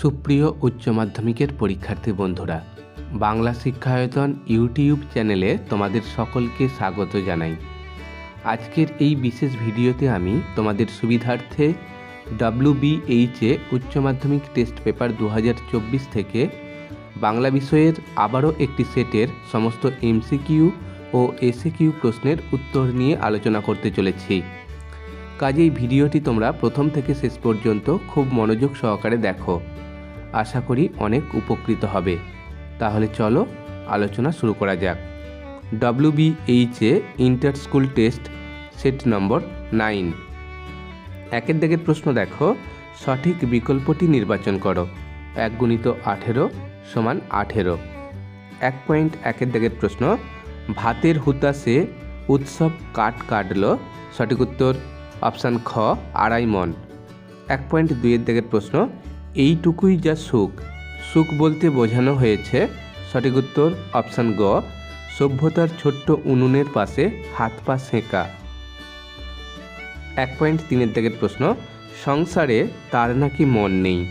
সুপ্রিয় উচ্চ মাধ্যমিকের পরীক্ষার্থী বন্ধুরা, বাংলা শিক্ষায়তন ইউটিউব চ্যানেলে তোমাদের সকলকে স্বাগত জানাই। আজকের এই বিশেষ ভিডিওতে আমি তোমাদের সুবিধার্থে ডাব্লিউবিএইচে উচ্চ মাধ্যমিক টেস্ট পেপার দু হাজার চব্বিশ থেকে বাংলা বিষয়ের আবারও একটি সেটের সমস্ত এমসিকিউ ও এসিকিউ প্রশ্নের উত্তর নিয়ে আলোচনা করতে চলেছি। কাজেই ভিডিওটি তোমরা প্রথম থেকে শেষ পর্যন্ত খুব মনোযোগ সহকারে দেখো। আশা করি অনেক উপকৃত হবে। তাহলে চলো আলোচনা শুরু করা যাক। ডব্লিউবিএইচে inter school test set number nine একের দিকের প্রশ্ন দেখো। সঠিক বিকল্পটি নির্বাচন করো। এক গুণিত আঠেরো সমান আঠেরো। এক পয়েন্ট একের দিকের প্রশ্ন। ভাতের হুতাশে উৎসব কাট কাটলো। সঠিক উত্তর অপশান খ, আড়াই মন। এক পয়েন্ট দুইয়ের দিকের প্রশ্ন। এইটুকুই যা সুখ সুখ বলতে বোঝানো হয়েছে, সঠিক উত্তর অপশান গ, সভ্যতার ছোট্ট উনুনের পাশে হাত পা সেঁকা। এক পয়েন্ট তিনের দিকের প্রশ্ন, সংসারে তার নাকি মন নেই?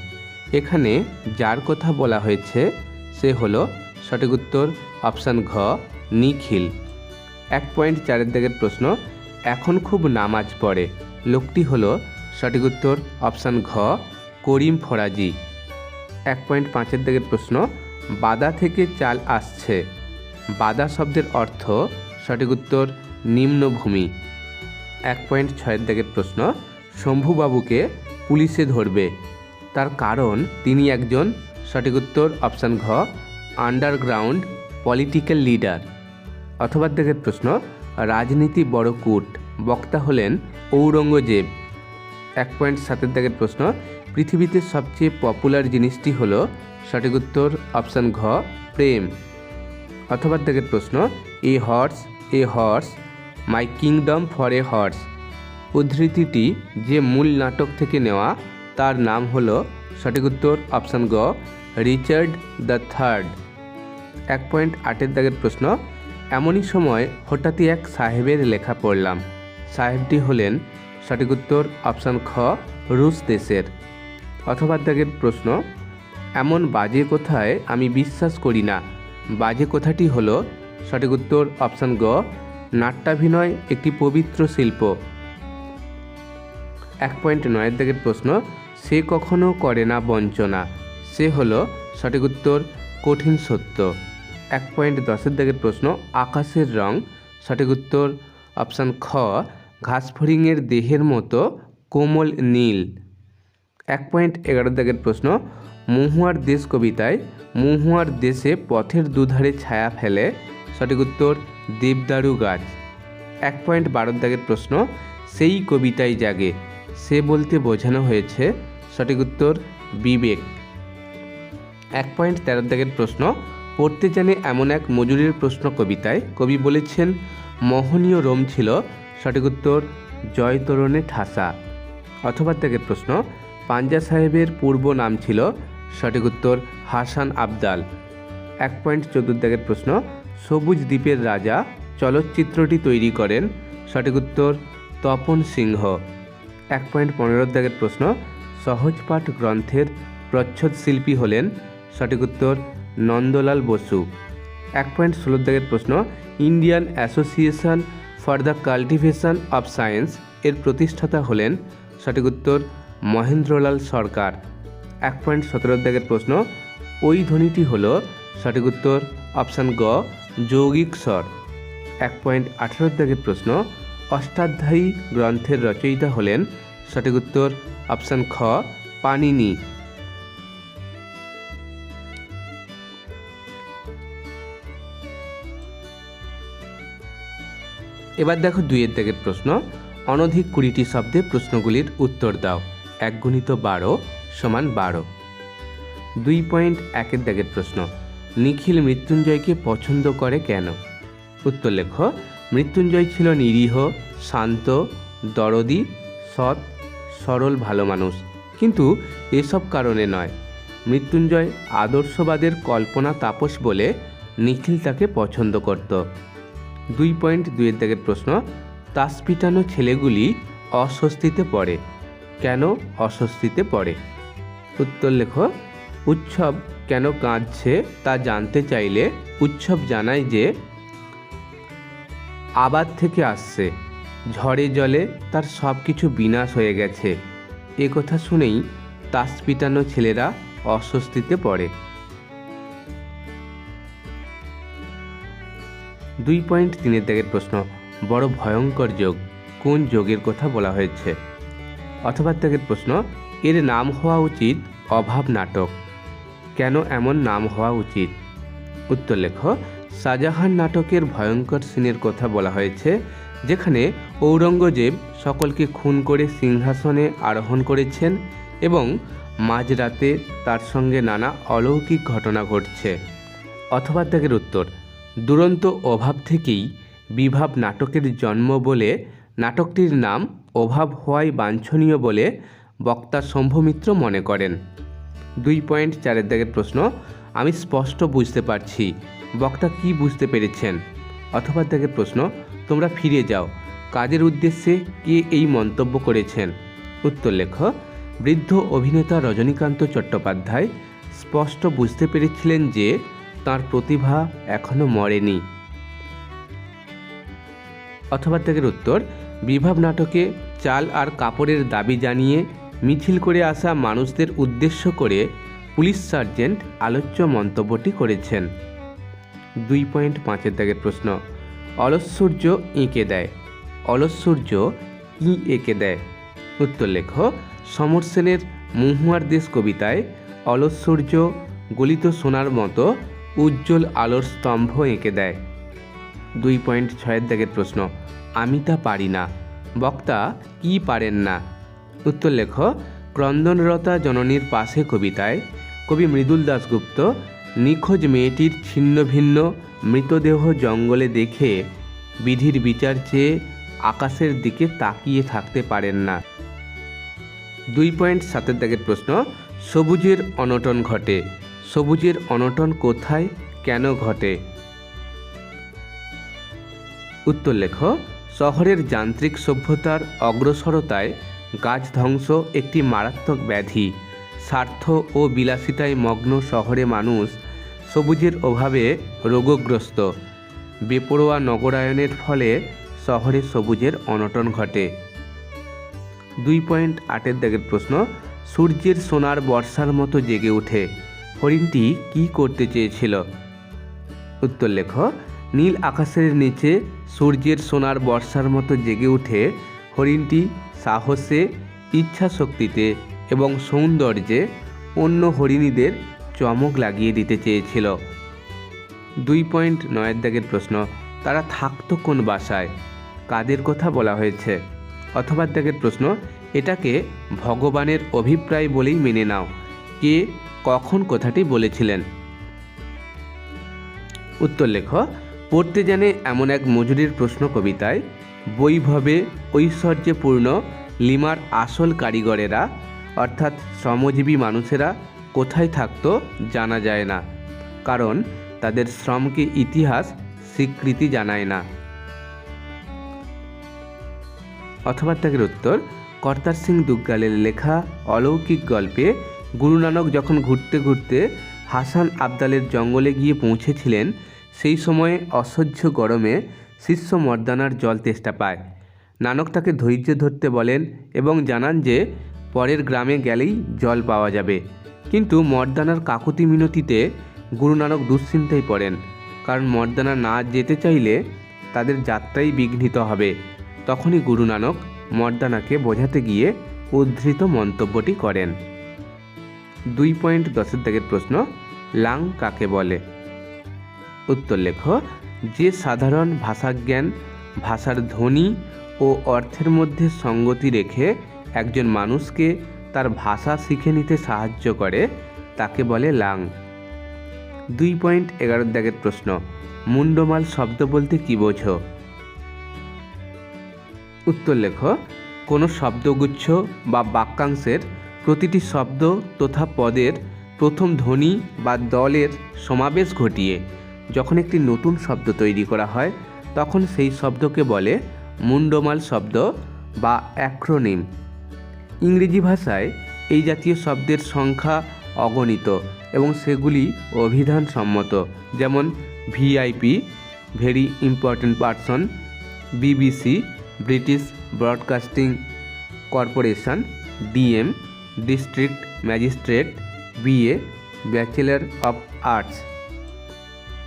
এখানে যার কথা বলা হয়েছে, সে হলো সঠিক উত্তর অপশান ঘ, নিখিল। এক পয়েন্ট চারের দিকের প্রশ্ন, এখন খুব নামাজ পড়ে, লোকটি হলো সঠিক উত্তর অপশান ঘ করিম ফরাজি। এক পয়েন্ট পাঁচের দিকের প্রশ্ন, বাদা থেকে চাল আসছে। বাদা শব্দের অর্থ, সঠিক উত্তর, নিম্নভূমি। এক পয়েন্ট ছয়ের দিকের প্রশ্ন, শম্ভুবাবুকে পুলিশে ধরবে। তার কারণ, তিনি একজন সঠিক উত্তর, অপশান ঘ, আন্ডারগ্রাউন্ড পলিটিক্যাল লিডার। অথবা দিকের প্রশ্ন, রাজনীতি বড় কূট, বক্তা হলেন ঔরঙ্গজেব। এক পয়েন্ট সাতের দাগের প্রশ্ন পৃথিবীতে সবচেয়ে পপুলার জিনিসটি হল সঠিক উত্তর অপশান ঘ, প্রেম। অথবা দাগের প্রশ্ন a horse a horse my kingdom for a horse উদ্ধৃতিটি যে মূল নাটক থেকে নেওয়া, তার নাম হল সঠিক উত্তর অপশান গ রিচার্ড দ্য থার্ড এক পয়েন্ট আটের দাগের প্রশ্ন, এমনই সময় হঠাৎই এক সাহেবের লেখা পড়লাম। সাহেবটি হলেন সঠিক উত্তর অপশান খ রুশ দেশের। অথবা দাগের প্রশ্ন, এমন বাজে কোথায় আমি বিশ্বাস করি না। বাজে কথাটি হলো, সঠিক উত্তর অপশান গ, নাট্যাভিনয় একটি পবিত্র শিল্প। এক পয়েন্ট নয়ের দিকের প্রশ্ন, সে কখনো করে না বঞ্চনা। সে হলো, সঠিক উত্তর, কঠিন সত্য। এক পয়েন্ট দশের দিকের প্রশ্ন, আকাশের রং? সঠিক উত্তর অপশান খ ঘাসফড়িংয়ের দেহের মতো কোমল নীল। এক পয়েন্ট এগারো দাগের প্রশ্ন, মহুয়ার দেশ কবিতায় মহুয়ার দেশে পথের দুধারে ছায়া ফেলে, সঠিক উত্তর দেবদারু গাছ। এক পয়েন্ট বারো দাগের প্রশ্ন, সেই কবিতায় জাগে, সে বলতে বোঝানো হয়েছে, সঠিক উত্তর বিবেক। এক পয়েন্ট তেরো দাগের প্রশ্ন, পড়তে জানে এমন এক মজুরির প্রশ্ন কবিতায়, কবি বলেছেন, মোহনীয় রোম ছিল, সঠিক উত্তর জয়তরণে ঠাসা। অথবা দাগের প্রশ্ন পাঞ্জা সাহেবের পূর্ব নাম ছিল সঠিক উত্তর হাসান আবদাল। এক পয়েন্ট চোদ্দ দাগের প্রশ্ন, সবুজ দ্বীপের রাজা চলচ্চিত্রটি তৈরি করেন, সঠিক উত্তর তপন সিংহ। এক পয়েন্ট পনেরো দাগের প্রশ্ন, সহজপাঠ গ্রন্থের প্রচ্ছদ শিল্পী হলেন, সঠিক উত্তর নন্দলাল বসু। এক পয়েন্ট ষোলো দাগের প্রশ্ন, Indian association for the cultivation of science এর প্রতিষ্ঠাতা হলেন, সঠিক উত্তর মহেন্দ্রলাল সরকার। এক পয়েন্ট সতেরো দাগের প্রশ্ন, ওই ধ্বনিটি হল সঠিক উত্তর অপশান গ, যৌগিক স্বর। এক পয়েন্ট আঠেরো দাগের প্রশ্ন, অষ্টাধ্যায়ী গ্রন্থের রচয়িতা হলেন সঠিক উত্তর অপশান খ পানিনি এবার দেখো দুইয়ের দাগের প্রশ্ন, অনধিক কুড়িটি শব্দে প্রশ্নগুলির উত্তর দাও। এক গুণিত বারো সমান বারো। দুই পয়েন্ট একের দাগের প্রশ্ন, নিখিল মৃত্যুঞ্জয়কে পছন্দ করে কেন? উত্তর লেখ, মৃত্যুঞ্জয় ছিল নিরীহ, শান্ত, দরদি, সৎ, সরল, ভালো মানুষ। কিন্তু এসব কারণে নয়। মৃত্যুঞ্জয় আদর্শবাদের কল্পনা তাপস বলে নিখিল তাকে পছন্দ করত। দুই পয়েন্ট দুইয়ের দাগের প্রশ্ন, তাস পিটানো ছেলেগুলি অস্বস্তিতে পড়ে। কেন অস্বস্তিতে পড়ে? উত্তর লেখো, উৎসব কেন কাঁদছে তা জানতে চাইলে উৎসব জানায় যে আবার থেকে আসছে। ঝড়ে জলে তার সব কিছু বিনাশ হয়ে গেছে। এ কথা শুনেই তাস পিটানো ছেলেরা অস্বস্তিতে পড়ে। দুই পয়েন্ট তিনের দাগের প্রশ্ন, বড় ভয়ঙ্কর যোগ, কোন যোগের কথা বলা হয়েছে? অথবা দাগের প্রশ্ন, এর নাম হওয়া উচিত অভাব নাটক। কেন এমন নাম হওয়া উচিত? উত্তর লেখ, শাহজাহান নাটকের ভয়ঙ্কর সিনের কথা বলা হয়েছে, যেখানে ঔরঙ্গজেব সকলকে খুন করে সিংহাসনে আরোহণ করেছেন এবং মাঝরাতে তার সঙ্গে নানা অলৌকিক ঘটনা ঘটছে। অথবা ত্যাগের উত্তর, দুরন্ত অভাব থেকেই বিভাব নাটকের জন্ম বলে নাটকটির নাম অভাব হওয়াই বাঞ্ছনীয় বলে বক্তা শম্ভুমিত্র মনে করেন। দুই পয়েন্ট চারের দাগের প্রশ্ন, আমি স্পষ্ট বুঝতে পারছি। বক্তা কি বুঝতে পেরেছেন? অথবা দাগের প্রশ্ন, তোমরা ফিরে যাও। কাজের উদ্দেশ্যে কে এই মন্তব্য করেছেন? উত্তর লেখ, বৃদ্ধ অভিনেতা রজনীকান্ত চট্টোপাধ্যায় স্পষ্ট বুঝতে পেরেছিলেন যে তার প্রতিভা এখনও মরেনি। অথবা ত্যাগের উত্তর বিভাব নাটকে চাল আর কাপড়ের দাবি জানিয়ে মিছিল করে আসা মানুষদের উদ্দেশ্য করে পুলিশ সার্জেন্ট আলোচ্য মন্তব্যটি করেছেন। দুই পয়েন্ট পাঁচের দাগের প্রশ্ন অলস্যূর্য এঁকে দেয় অলস্যূর্য কি এঁকে দেয়? উত্তর লেখ, সমর সেনের মহুয়ার দেশ কবিতায় অলস্যূর্য গলিত সোনার মতো উজ্জ্বল আলোর স্তম্ভ এঁকে দেয়। দুই পয়েন্ট ছয়ের দাগের প্রশ্ন আমি তা পারি না। বক্তা, কি পারেন না? উত্তর লেখ, ক্রন্দনরতা জননীর পাশে কবিতায়, কবি মৃদুল দাশগুপ্ত, নিখোঁজ মেয়েটির ছিন্ন ভিন্ন, মৃতদেহ জঙ্গলে দেখে, বিধির বিচার চেয়ে আকাশের দিকে তাকিয়ে থাকতে পারেন না। দুই পয়েন্ট সাতের দাগের প্রশ্ন, সবুজের অনটন ঘটে, সবুজের অনটন কোথায়, কেন ঘটে? উত্তর লেখ শহরের যান্ত্রিক সভ্যতার অগ্রসরতায় গাছ ধ্বংস একটি মারাত্মক ব্যাধি। স্বার্থ ও বিলাসিতায় মগ্ন শহরে মানুষ সবুজের অভাবে রোগগ্রস্ত। বেপরোয়া নগরায়নের ফলে শহরে সবুজের অনটন ঘটে। দুই পয়েন্ট আটের দাগের প্রশ্ন, সূর্যের সোনার বর্ষার মতো জেগে ওঠে। হরিণটি কি করতে চেয়েছিল? উত্তর লেখ নীল আকাশের নিচে সূর্যের সোনার বর্ষার মতো জেগে উঠে হরিণটি সাহসে ইচ্ছা শক্তিতে এবং সৌন্দর্যে অন্য হরিণীদের চমক লাগিয়ে দিতে চেয়েছিল। দুই পয়েন্ট নয়ের দাগের প্রশ্ন, তারা থাকতো কোন বাসায়? কাদের কথা বলা হয়েছে? অথবা দাগের প্রশ্ন, এটাকে ভগবানের অভিপ্রায় বলেই মেনে নাও। কে কখন কথাটি বলেছিলেন? উত্তর লেখ পড়তে জানে এমন এক মজুরির প্রশ্ন কবিতায়, বৈভবে ঐশ্বর্যপূর্ণ লিমার আসল কারিগরেরা, অর্থাৎ শ্রমজীবী মানুষেরা, কোথায় থাকতো জানা যায় না, কারণ তাদের শ্রমকে ইতিহাস স্বীকৃতি জানায় না। অথবা তাকের উত্তর, কর্তার সিং দুগ্গালের লেখা অলৌকিক গল্পে গুরু নানক যখন ঘুরতে ঘুরতে হাসান আবদালের জঙ্গলে গিয়ে পৌঁছেছিলেন সেই সময়ে অসহ্য গরমে শিষ্য মর্দানার জল তেষ্টা পায়। নানক তাকে ধৈর্য ধরতে বলেন এবং জানান যে, পরের গ্রামে গেলেই জল পাওয়া যাবে। কিন্তু মর্দানার কাকুতি মিনতিতে গুরু নানক দুশ্চিন্তায় পড়েন। কারণ মর্দানা না যেতে চাইলে তাদের যাত্রাই বিঘ্নিত হবে। তখনই গুরু নানক মর্দানাকে বোঝাতে গিয়ে উদ্ধৃত মন্তব্যটি করেন। দুই পয়েন্ট দশের দাগের প্রশ্ন, লাং কাকে বলে? উত্তর লেখ। যে সাধারণ ভাষাজ্ঞান, ভাষার ধ্বনি ও অর্থের মধ্যে সঙ্গতি রেখে একজন মানুষকে তার ভাষা শিখে নিতে সাহায্য করে, তাকে বলে লাং। দুই পয়েন্ট এগারো দাগের প্রশ্ন, মুন্ডমাল শব্দ বলতে কী বোঝো? উত্তর লেখ, কোনো শব্দগুচ্ছ বা বাক্যাংশের প্রতিটি শব্দ তথা পদের প্রথম ধ্বনি বা দলের সমাবেশ ঘটিয়ে যখন একটি নতুন শব্দ তৈরি করা হয়, তখন সেই শব্দকে বলে মুন্ডমাল শব্দ বা অ্যাক্রোনিম। ইংরেজি ভাষায় এই জাতীয় শব্দের সংখ্যা অগণিত এবং সেগুলি অভিধান সম্মত যেমন VIP, very important person, BBC, British Broadcasting Corporation, DM, district magistrate, BA, bachelor of arts.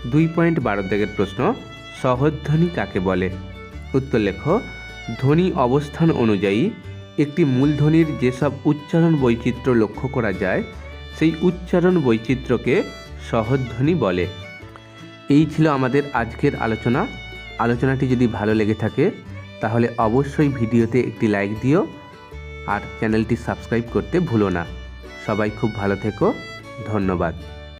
দুই পয়েন্ট বারো দাগের প্রশ্ন সহধ্বনি কাকে বলে? উত্তর লেখ, ধ্বনি অবস্থান অনুযায়ী একটি মূলধ্বনির যেসব উচ্চারণ বৈচিত্র্য লক্ষ্য করা যায়, সেই উচ্চারণ বৈচিত্র্যকে সহধ্বনি বলে। এই ছিল আমাদের আজকের আলোচনা। আলোচনাটি যদি ভালো লেগে থাকে, তাহলে অবশ্যই ভিডিওতে একটি লাইক দিও আর চ্যানেলটি সাবস্ক্রাইব করতে ভুলো না। সবাই খুব ভালো থেকো। ধন্যবাদ।